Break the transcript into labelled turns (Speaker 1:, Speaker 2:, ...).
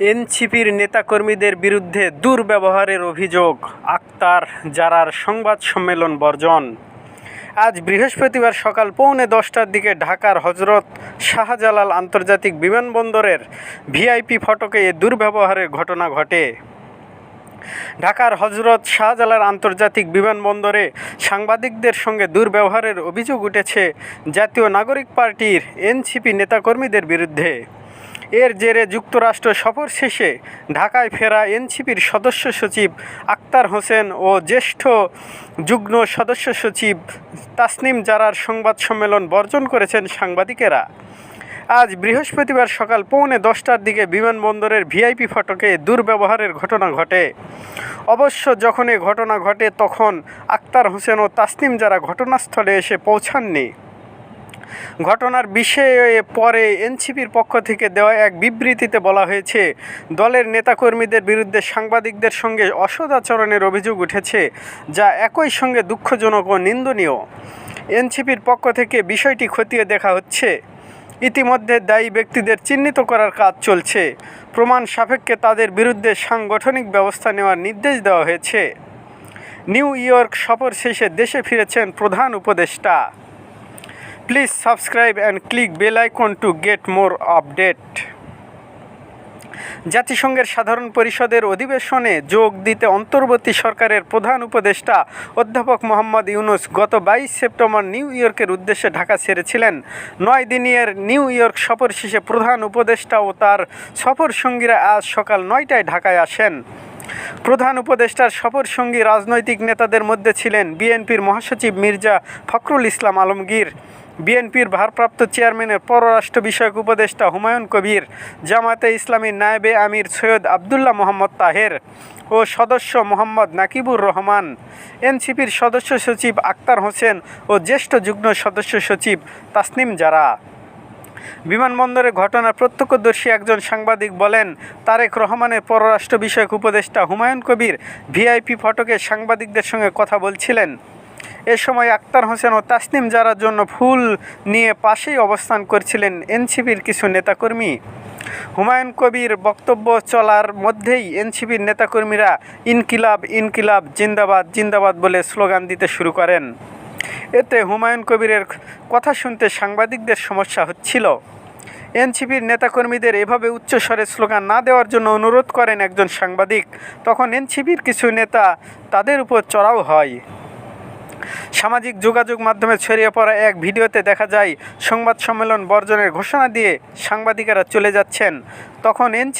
Speaker 1: এনসিপির নেতাকর্মীদের বিরুদ্ধে দুর্ব্যবহারের অভিযোগ, আক্তার জারার সংবাদ সম্মেলন বর্জন। আজ বৃহস্পতিবার সকাল পৌনে দশটার দিকে ঢাকার হজরত শাহজালাল আন্তর্জাতিক বিমানবন্দরের ভিআইপি ফটকে এ দুর্ব্যবহারের ঘটনা ঘটে। ঢাকার হজরত শাহজালাল আন্তর্জাতিক বিমানবন্দরে সাংবাদিকদের সঙ্গে দুর্ব্যবহারের অভিযোগ উঠেছে জাতীয় নাগরিক পার্টির এনসিপি নেতাকর্মীদের বিরুদ্ধে। এর জেরে যুক্তরাষ্ট্র সফর শেষে ঢাকায় ফেরা এনসিপির সদস্য সচিব আক্তার হোসেন ও জ্যেষ্ঠ যুগ্ম সদস্য সচিব তাসনিম জারার সংবাদ সম্মেলন বর্জন করেছেন সাংবাদিকেরা। আজ বৃহস্পতিবার সকাল পৌনে দশটার দিকে বিমানবন্দরের ভিআইপি ফটকে দুর্ব্যবহারের ঘটনা ঘটে। অবশ্য যখন এ ঘটনা ঘটে তখন আক্তার হোসেন ও তাসনিম যারা ঘটনাস্থলে এসে পৌঁছাননি। ঘটনার বিষয়ে পরে এনসিপির পক্ষ থেকে দেওয়া এক বিবৃতিতে বলা হয়েছে, দলের নেতাকর্মীদের বিরুদ্ধে সাংবাদিকদের সঙ্গে অসদাচরণের অভিযোগ উঠেছে, যা একই সঙ্গে দুঃখজনক ও নিন্দনীয়। এনসিপির পক্ষ থেকে বিষয়টি খতিয়ে দেখা হচ্ছে। ইতিমধ্যে দায়ী ব্যক্তিদের চিহ্নিত করার কাজ চলছে। প্রমাণ সাপেক্ষে তাদের বিরুদ্ধে সাংগঠনিক ব্যবস্থা নেওয়ার নির্দেশ দেওয়া হয়েছে। নিউ ইয়র্ক সফর শেষে দেশে ফিরেছেন প্রধান উপদেষ্টা। Please subscribe and click bell icon to get more update জাতিসংঘের সাধারণ পরিষদের অধিবেশনে যোগ দিতে অন্তর্বর্তী সরকারের প্রধান উপদেষ্টা অধ্যাপক মোহাম্মদ ইউনুস গত বাইশ সেপ্টেম্বর নিউ ইয়র্কের উদ্দেশ্যে ঢাকা ছেড়েছিলেন। নয় দিনের নিউ ইয়র্ক সফর শেষে প্রধান উপদেষ্টা ও তার সফর সঙ্গীরা আজ সকাল নয়টায় ঢাকায় আসেন। প্রধান উপদেষ্টার সফরসঙ্গী রাজনৈতিক নেতাদের মধ্যে ছিলেন বিএনপির মহাসচিব মির্জা ফখরুল ইসলাম আলমগীর। বিএনপির ভারপ্রাপ্ত চেয়ারম্যানের পররাষ্ট্র বিষয়ক উপদেষ্টা হুমায়ুন কবির, জামায়াতে ইসলামী নায়েবে আমির সৈয়দ আবদুল্লাহ মোহাম্মদ তাহের ও সদস্য মোহাম্মদ নাকিবুর রহমান, এনসিপির সদস্য সচিব আক্তার হোসেন ও জ্যেষ্ঠ যুগ্ম সদস্য সচিব তাসনিম জারা। বিমানবন্দরে ঘটনার প্রত্যক্ষদর্শী একজন সাংবাদিক বলেন, তারেক রহমানের পররাষ্ট্র বিষয়ক উপদেষ্টা হুমায়ুন কবির ভিআইপি ফটকে সাংবাদিকদের সঙ্গে কথা বলছিলেন। এ সময় আক্তার হোসেন ও তাসনিম জারার জন্য ফুল নিয়ে পাশেই অবস্থান করছিলেন এনসিপির কিছু নেতাকর্মী। হুমায়ুন কবির বক্তব্য চলার মধ্যেই এনসিপির নেতাকর্মীরা ইনকিলাব ইনকিলাব, জিন্দাবাদ জিন্দাবাদ বলে স্লোগান দিতে শুরু করেন। এতে হুমায়ুন কবিরের কথা শুনতে সাংবাদিকদের সমস্যা হচ্ছিল। এনসিপির নেতাকর্মীদের এভাবে উচ্চস্বরে স্লোগান না দেওয়ার জন্য অনুরোধ করেন একজন সাংবাদিক। তখন এনসিপির কিছু নেতা তাদের উপর চড়াও হয়। সামাজিক যোগাযোগ মাধ্যমে ছড়িয়ে পড়া এক ভিডিওতে দেখা যায়, সংবাদ সম্মেলন বর্জনের ঘোষণা দিয়ে সাংবাদিকেরা চলে যাচ্ছেন। তখন এনসি